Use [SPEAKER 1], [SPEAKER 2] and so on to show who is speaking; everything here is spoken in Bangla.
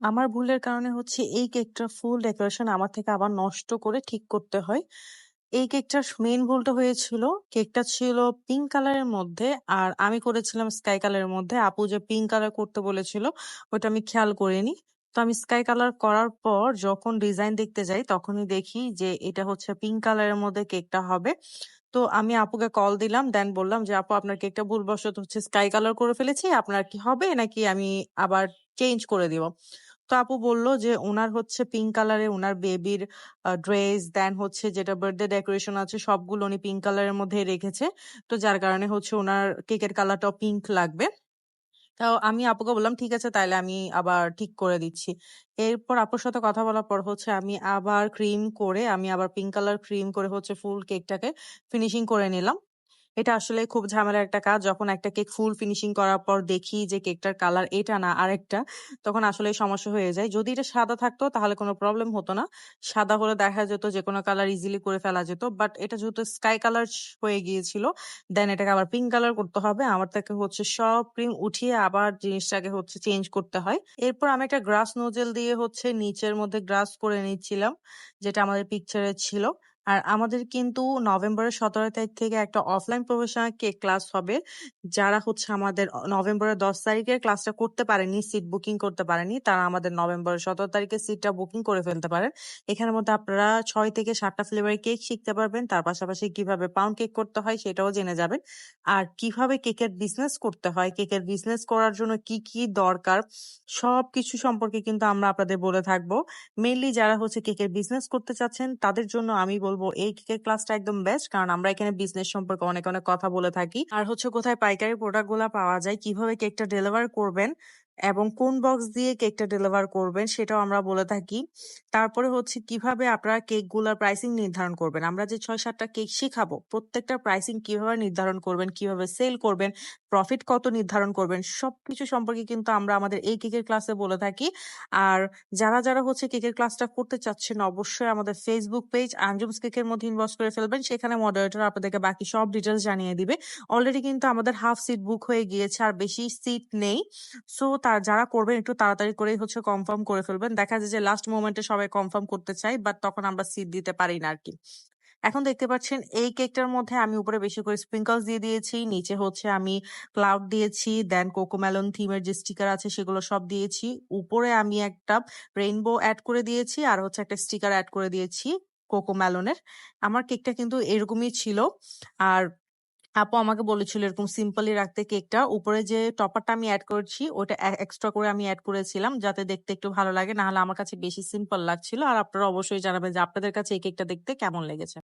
[SPEAKER 1] আমার ভুলের কারণে হচ্ছে এই কেকটার ফুল ডেকোরেশন আমার থেকে আবার নষ্ট করে ঠিক করতে হয়। এই কেকটার মেইন ভুলটা হয়েছিল, কেকটা ছিল পিঙ্ক কালারের মধ্যে আর আমি করেছিলাম স্কাই কালারের মধ্যে। আপু যে পিঙ্ক কালার করতে বলেছিল ওটা আমি খেয়াল করিনি। তো আমি স্কাই কালার করার পর যখন ডিজাইন দেখতে যাই তখনই দেখি যে এটা হচ্ছে পিঙ্ক কালারের মধ্যে কেকটা হবে। তো আমি আপুকে কল দিলাম দেন বললাম যে আপু আপনার কেকটা ভুলবশত হচ্ছে স্কাই কালার করে ফেলেছি। আপনার কি হবে নাকি আমি আবার চেঞ্জ করে দিব? তো আপু বলল যে ওনার হচ্ছে পিঙ্ক কালারে ওনার বেবির ড্রেস দেন হচ্ছে যেটা বার্থডে ডেকোরেশন আছে সবগুলো উনি পিঙ্ক কালারের মধ্যেই রেখেছে। তো যার কারণে হচ্ছে ওনার কেকের কালারটাও পিঙ্ক লাগবে। তো আমি আপুকে বললাম, "ঠিক আছে তাইলে আমি আবার ঠিক করে দিচ্ছি।" এরপর আপুর সাথে কথা বলার পর হচ্ছে আমি আবার ক্রিম করে আমি আবার পিঙ্ক কালার ক্রিম করে হচ্ছে ফুল কেকটাকে ফিনিশিং করে নিলাম। এটা আসলে খুব ঝামেলার একটা কাজ। যখন একটা কেক ফুল ফিনিশিং করার পর দেখি যে কেকটার কালার এটা না আরেকটা, তখন আসলে সমস্যা হয়ে যায়। যদি এটা সাদা থাকতো তাহলে কোনো প্রবলেম হতো না। সাদা হলে দেখা যেত যেকোনো কালার ইজিলি করে ফেলা যেত। বাট এটা যেহেতু স্কাই কালার হয়ে গিয়েছিল, দেন এটাকে আবার পিঙ্ক কালার করতে হবে। আমার থেকে হচ্ছে সব ক্রিম উঠিয়ে আবার জিনিসটাকে হচ্ছে চেঞ্জ করতে হয়। এরপর আমি একটা গ্রাস নোজেল দিয়ে হচ্ছে নিচের মধ্যে গ্রাস করে নিচ্ছিলাম, যেটা আমাদের পিকচারে ছিল। আর আমাদের কিন্তু নভেম্বরের ১৭ তারিখ থেকে একটা অফলাইন প্রফেশনাল কেক ক্লাস হবে। যারা হচ্ছে আমাদের নভেম্বরের ১০ তারিখের ক্লাসটা করতে পারেনি, সিট বুকিং করতে পারেনি, তারা আমাদের নভেম্বরের ১৭ তারিখের সিটটা বুকিং করে ফেলতে পারেন। এখানের মধ্যে আপনারা ৬ থেকে ৭ টা ফ্লেভারের কেক শিখতে পারবেন। তার পাশাপাশি কীভাবে পাউন্ড কেক করতে হয় সেটাও জেনে যাবেন। আর কীভাবে কেকের বিজনেস করতে হয়, কেকের বিজনেস করার জন্য কি, কি দরকার সবকিছু সম্পর্কে কিন্তু আমরা আপনাদের বলে থাকব। মেইনলি যারা হচ্ছে কেকের বিজনেস করতে চাচ্ছেন তাদের জন্য আমি বলব এই কেকের ক্লাসটা একদম বেস্ট। কারণ আমরা এখানে বিজনেস সম্পর্কে অনেক, অনেক কথা বলে থাকি। আর হচ্ছে কোথায় পাইকারি প্রোডাক্ট পাওয়া যায়, কীভাবে কেকটা ডেলিভার করবেন এবং কোন বক্স দিয়ে কেকটা ডেলিভার করবেন সেটাও আমরা বলে থাকি। তারপরে হচ্ছে কীভাবে আপনারা কেকগুলার প্রাইসিং নির্ধারণ করবেন। আমরা যে ছয় সাতটা কেক শিখাবো, প্রত্যেকটা প্রাইসিং কীভাবে নির্ধারণ করবেন, কীভাবে সেল করবেন, প্রফিট কত নির্ধারণ করবেন, সবকিছু সম্পর্কে কিন্তু আমরা আমাদের এই কেকের ক্লাসে বলে থাকি। আর যারা, যারা হচ্ছে কেকের ক্লাসটা করতে চাচ্ছেন অবশ্যই আমাদের ফেসবুক পেজ আঞ্জুমস কেকের মধ্যে ইনবক্স করে ফেলবেন। সেখানে মডারেটর আপনাদেরকে বাকি সব ডিটেলস জানিয়ে দিবে। অলরেডি কিন্তু আমাদের হাফ সিট বুক হয়ে গিয়েছে আর বেশি সিট নেই। সো তা যারা করবেন একটু তাড়াতাড়ি করেই হচ্ছে কনফার্ম করে ফেলবেন। দেখা যায় যে লাস্ট মোমেন্টে সবাই কনফার্ম করতে চায় বাট তখন আমরা সিট দিতে পারি না আরকি। এখন দেখতে পাচ্ছেন, এই কেকটার মধ্যে আমি উপরে বেশি করে স্প্রিঙ্কলস দিয়ে দিয়েছি। নিচে হচ্ছে আমি ক্লাউড দিয়েছি। দেন কোকোমেলন থিমের যে স্টিকার আছে সেগুলো সব দিয়েছি। উপরে আমি একটা রেইনবো অ্যাড করে দিয়েছি আর হচ্ছে একটা স্টিকার অ্যাড করে দিয়েছি কোকোমেলনের। আমার কেকটা কিন্তু এরকমই ছিল। আর আপু আমাকে বলেছিল এরকম সিম্পলি রাখতে কেকটা। উপরে যে টপারটা আমি অ্যাড করেছি ওটা এক্সট্রা করে আমি অ্যাড করেছিলাম যাতে দেখতে একটু ভালো লাগে। নাহলে আমার কাছে বেশি সিম্পল লাগছিল। আর আপনারা অবশ্যই জানাবেন যে আপনাদের কাছে এই কেকটা দেখতে কেমন লেগেছে।